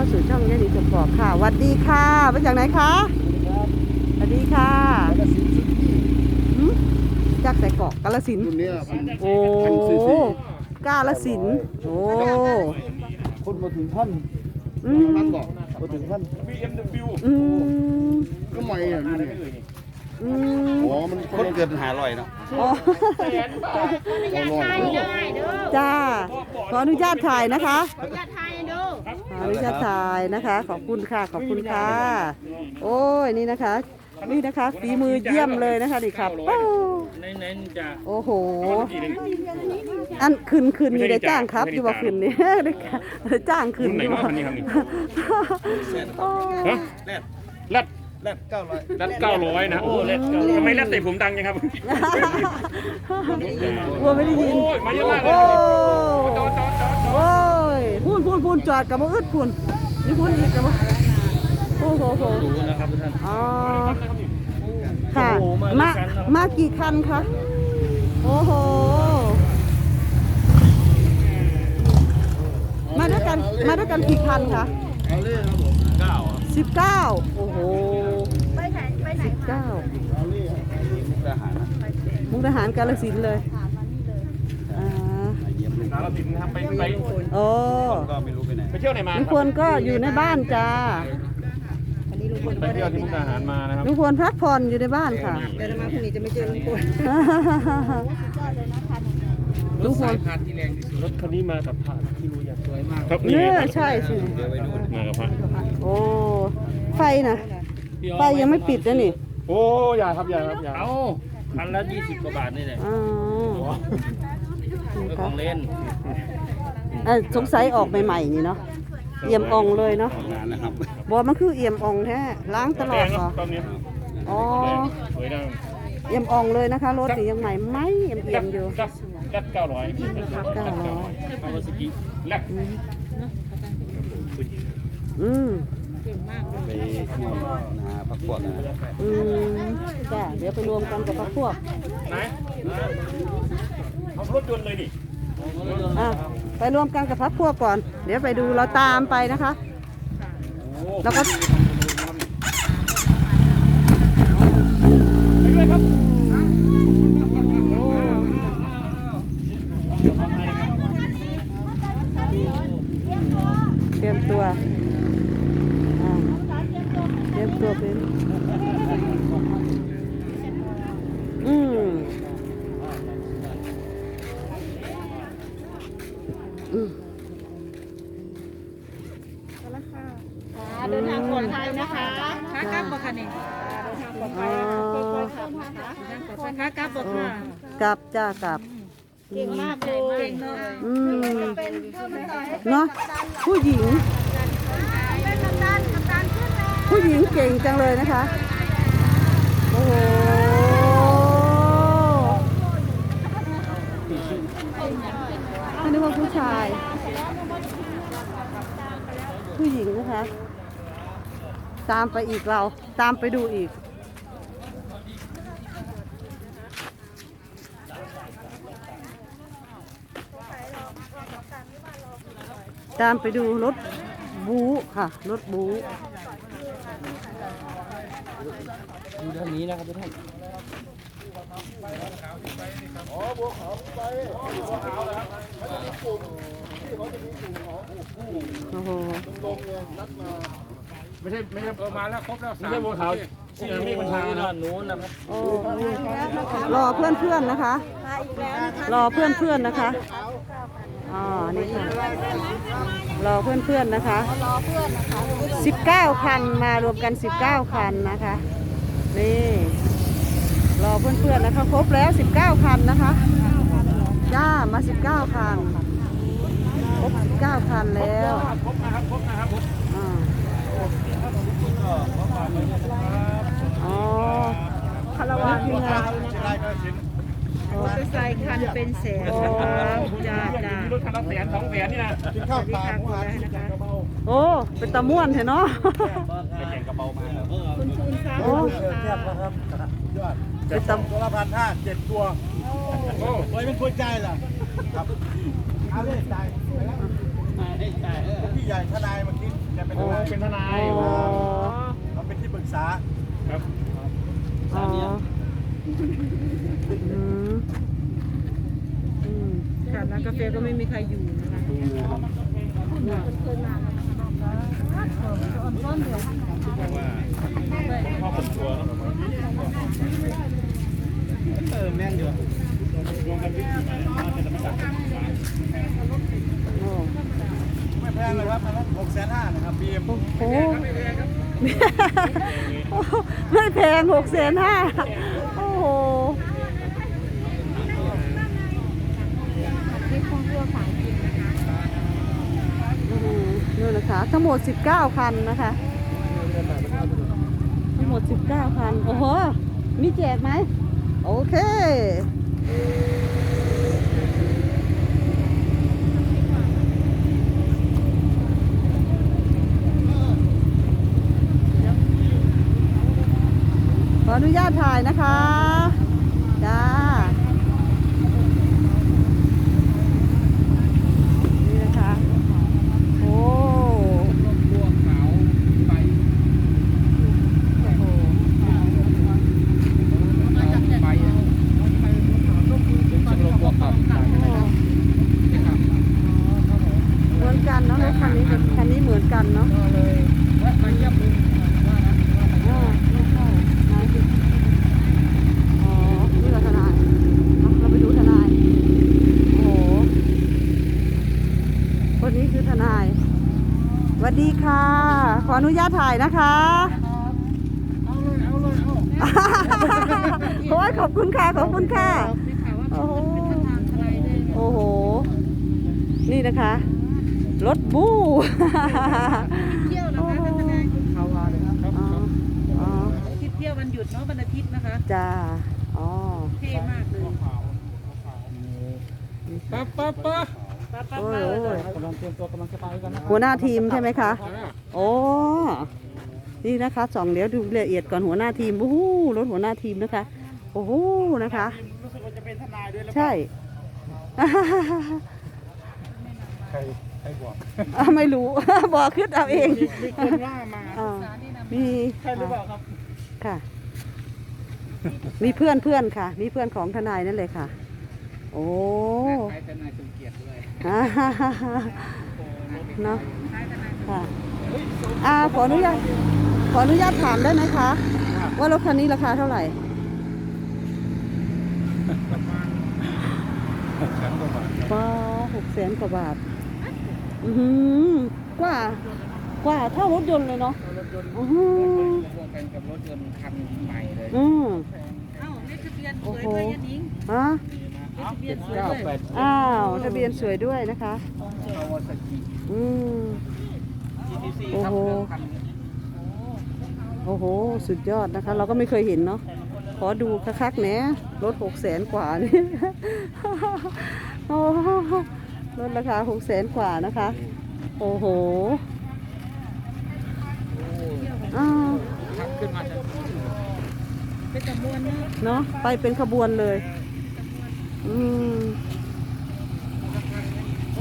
เข้าสู่ช่องยาดีจบบอกค่ะสวัสดีค่ะมาจากไหนคะสวัสดีค่ะหืมจากใส่เกาะกาลสินธุ์รุ่นเนี้ยพันโอ้พันซีซีกาลสินธุ์โอ้คนมาถึงพันอืมพันบอกมาถึงพันอืมก็ไม่อะนี่เนี่ยอืมอ๋อมันคนเกินหาลอยเนาะอ๋อเอาลอยจ้าขออนุญาตถ่ายนะคะอย่าทายดูข ออนุญาตถ่ายนะคะ ขอบคุณค่ะ ขอบคุณค่ะ โอ้ยนี่นะคะ นี่นะคะฝีมือเยี่ยมเลยนะคะนี่ครับโอ้ในในจะโอ้โหกี่หนึ่งอันคืนคืนไม่นี่ใช่ได้จ้างครับไม่อใช่ยู่ว่าคืนนี้ได้จ้างคืนรุ่นไหนอยู่วะว่าคันนี้ครับนี่โอ้ฮะแรดแรดเก้าร้อยแรดเก้าร้อยนะโอ้แรดเก้าร้อยทำไมแรดเตะผมดังจังครับกลัวไม่ได้ยินโอ้ยมาเยอะมากเลโอ้ย จอดกับมาอึดพูนนี่พูนอีกกับมาโอ้โหโหดูนะครับทุกท่านอ๋อค่ะโอ้โหมามาด้วยกันนะครับมากี่คันคะ โอ้โห มาด้วยกัน มาด้วยกันกี่คันคะเอาเล่ครับผมเก้าสิบเก้าโอ้โห ไปไหน ไปไหนสิบเก้าเอาเล่ครับทหารนะมุกดาหารกาลสินธุ์เลยอ่า เยี่ยมเลยสารสินนะครับไปไปโอ้ก็ไม่รู้ไปไหนไปเที่ยวไหนมาลุงพลก็อยู่ในบ้านจ้าไปเที่ยวที่มุกดาหารมานะครับลุงพลพักผ่อนอยู่ในบ้านค่ะ เดี๋ยวมาพรุ่งนี้จะไม่เจอลุงพลลุงพลรถคันนี้มากับพระที่รู้อย่างสวยมากครับเนี่นี่ยครับใช่สิมากับพระโอ้ไฟนะไฟยังไม่ปิดนะนี่โอ้อย่าครับอย่าครับอย่าเอาคันละยี่สิบกว่าบาทนี่แหละอ๋อ เพื่อของเล่นเอ่อสงสัยออกใหม่ๆนี่เนาะเอี่ยมอ่องเลยเนาะงานนะครับบอกมันคือเอี่ยมอ่องแท้ล้างตลอดเหรอตอนนี้อ๋อสวยดังเอี่ยมอ่องเลยนะคะรถนี่ยังใหม่ไหมเอี่ยมเอี่ยมอยู่แรดแรดเก้าร้อยเก้าร้อยเอามาสิกิแรดอืมไปหาพักผ่อนนะอืมจ้าเดี๋ยวไปรวมกันกับพวกพวกไหน เอารถยนต์เลยดิอะไปรวมกันกับพักพวกก่อน เดี๋ยวไปดูเราตามไปนะคะ แล้วก็ไปด้วยครับเตรียมตัวอ่าเตรียมตัวเป็น กลับจ้ากลับ เก่งมากเลยเก่งเนาะอืมเนาะผู้หญิง เป็นกำนันกำนันขึ้นแล้วผู้หญิงเก่งจังเลยนะคะ โอ้โหอันนี้ว่าผู้ชาย ผู้หญิงนะคะ ตามไปอีกเรา ตามไปดูอีก ตามไปดูรถบู๊ค่ะ รถบู๊ดูด้านนี้นะครับทุกท่านโอ้โหไม่ใช่ไม่ใช่เออมาแล้วครบแล้วไม่ใช่บัวขาวที่ยังมีปัญหานะด้านนู้นนะครับโอ้รอเพื่อนเพื่อนๆนะคะ รอเพื่อนเพื่อนๆนะคะ อ๋อ นี่ค่ะ รอเพื่อนเพื่อนๆนะคะสิบเก้าคันมารวมกันสิบเก้าคันนะคะ นี่ รอเพื่อนๆนะคะ ครบแล้วสิบเก้าคันนะคะจ้ามาสิบเก้าคัน ครบสิบเก้าคันแล้วครบนะครับครบนะครับอ่าอ๋อคารวะยังไง ได้ก็ชิ้นโอ้ใส่คันเป็นแสนโอ้จ้าจ้ามีรถคันละแสนสองแสนนี่นะกินข้าวปลาโอ้ เป็นตะม่วนเถอะเนาะไปแข่งกระเป๋ามาแล้วโอ้เจ็ดตัวละพันห้าเจ็ดตัวโอ้ไว้เป็นคนใจล่ะครับเอาเลยใจไปแล้วพี่ใหญ่ทนายมากินกเป็นโอ้ทนายเป็นทนาย อ๋อ เราเป็นที่ปรึกษา ครับ อ๋ออืมอืม ค่ะร้านกาแฟก็ไม่มีใครอยู่นะคะบอกว่าพ่อผมชัวร์เนาะเออแม่นอยู่รวมกันวิธีมาน่าจะไม่ต่างกันโอ้ไม่แพงเลยครับอันนั้นหกแสนห้านะครับบีเอ็มโอ้โหไม่แพงหกแสนห้าโอ้โหอืมนี่นนะคะ ทั้งหมด 19 คันนะคะ ทั้งหมด 19 คัน โอ้โห มีแจกไหม โอเค ขออนุญาตถ่ายนะคะ จ้า นี่นะคะ โอ้โอ้โหเหมือนกันเนาะรถคันนี้กับคันนี้เหมือนกันเนาะอ่าไม่เข้ามาสิอ๋อ นี่เหรอทนายเอาเราไปดูทนาย โอ้โห คนนี้คือทนายสวัสดีค่ะ ข ออนุญาตถ่ายนะคะเอาเลยเอาเลยเอาโอ้ยขอบคุณค่ะขอบคุณค่ะโอ้โหโอ้โห นี่นะคะ รถบู้เที่ยวนะคะท่านทนายเขาว่าเลยครับอ๋ออ๋อคิดเที่ยววันหยุดเนาะวันอาทิตย์นะคะจ้าอ๋อเท่มากเลยปั๊บปั๊บปั๊บโอ้ยโอ้ยกำลังเตรียมตัวกำลังจะไปกันนะหัวหน้าทีมใช่ไหมคะ โอ้นี่นะคะสองเดี๋ยวดูละเอียดก่อนหัวหน้าทีมโอ้โหรถหัวหน้าทีมนะคะ โอ้โหนะคะ รู้สึกว่าจะเป็นทนายด้วยหรือเปล่าใช่ ใครใครบอกอะไม่รู้ บอกขึ้นเอาเองมีคนว่ามาอ่ามีใช่หรือเปล่าครับค่ะ มีเพื่อนเพื่อนค่ะ มีเพื่อนของทนายนั่นเลยค่ะ โอ้ใครทนายสมเกียรติด้วยอ่าเนาะค่ะ อ่าขออนุญาตขออนุญาตถามได้ไหมคะ ว่ารถคันนี้ราคาเท่าไหร่ป้าหกแสนกว่าบาท อือหือกว่ากว่าเท่ารถยนต์เลยเนาะอือหือรวมกันกับรถยนต์คันใหม่เลย อืมเอ้าเลขทะเบียนสวยด้วยยันนิงฮะเลขทะเบียนสวยเก้าด้วยแปดอ้าวทะเบียนสวยด้วยนะคะคาวาซากิอืม GTC โอ้ครับโหเครื่องคันโอ้โห สุดยอดนะคะ เราก็ไม่เคยเห็นเนาะ ขอดูคักๆแหนะรถหกแสนกว่านี่โอ้โหรถราคาหกแสนกว่านะคะ โอ้โหอ้าวขับขึ้นมาจากเป็นจำนวนเนาะเนาะ ไปเป็นขบวนเลย อืม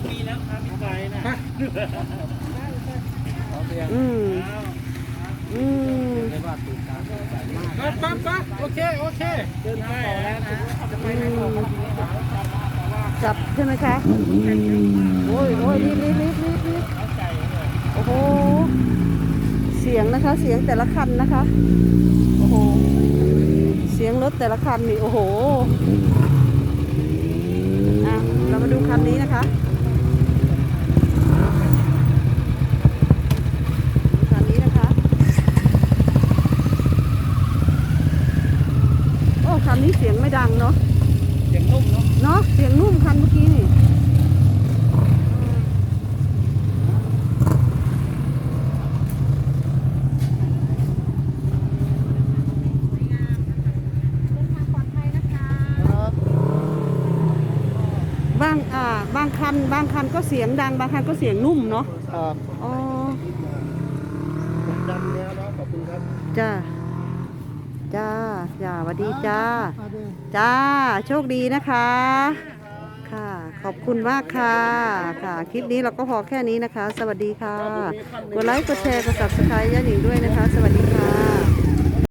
มีแล้วครับมีไฟนะ อืมอืมเริ่มปั๊บปั๊บปั๊บโอเค โอเค เดินต่อแล้วนะจับใช่ไหมคะ โอ้ยโอ้ยรีบรีบรีบรีบรีบโอ้โห เสียงนะคะ เสียงแต่ละคันนะคะ โอ้โห เสียงรถแต่ละคันนี่ โอ้โห อะ เรามาดูคันนี้นะคะคันนี้นะคะ โอ้คันนี้เสียงไม่ดังเนาะ เสียงนุ่มเนาะ เนาะเสียงนุ่มคันเมื่อกี้นี่บางอ่า บางคันบางคันก็เสียงดัง บางคันก็เสียงนุ่มเนาะครับอ๋อดันแล้วเนาะขอบคุณครับจ้าจ้าจ้าสวัสดีจ้า จ้า โชคดีนะคะ ค่ะ ขอบคุณมากค่ะ ค่ะ คลิปนี้เราก็พอแค่นี้นะคะ สวัสดีค่ะ กดไลค์ กดแชร์ กด subscribe ย่าหนิงด้วยนะคะ สวัสดีค่ะ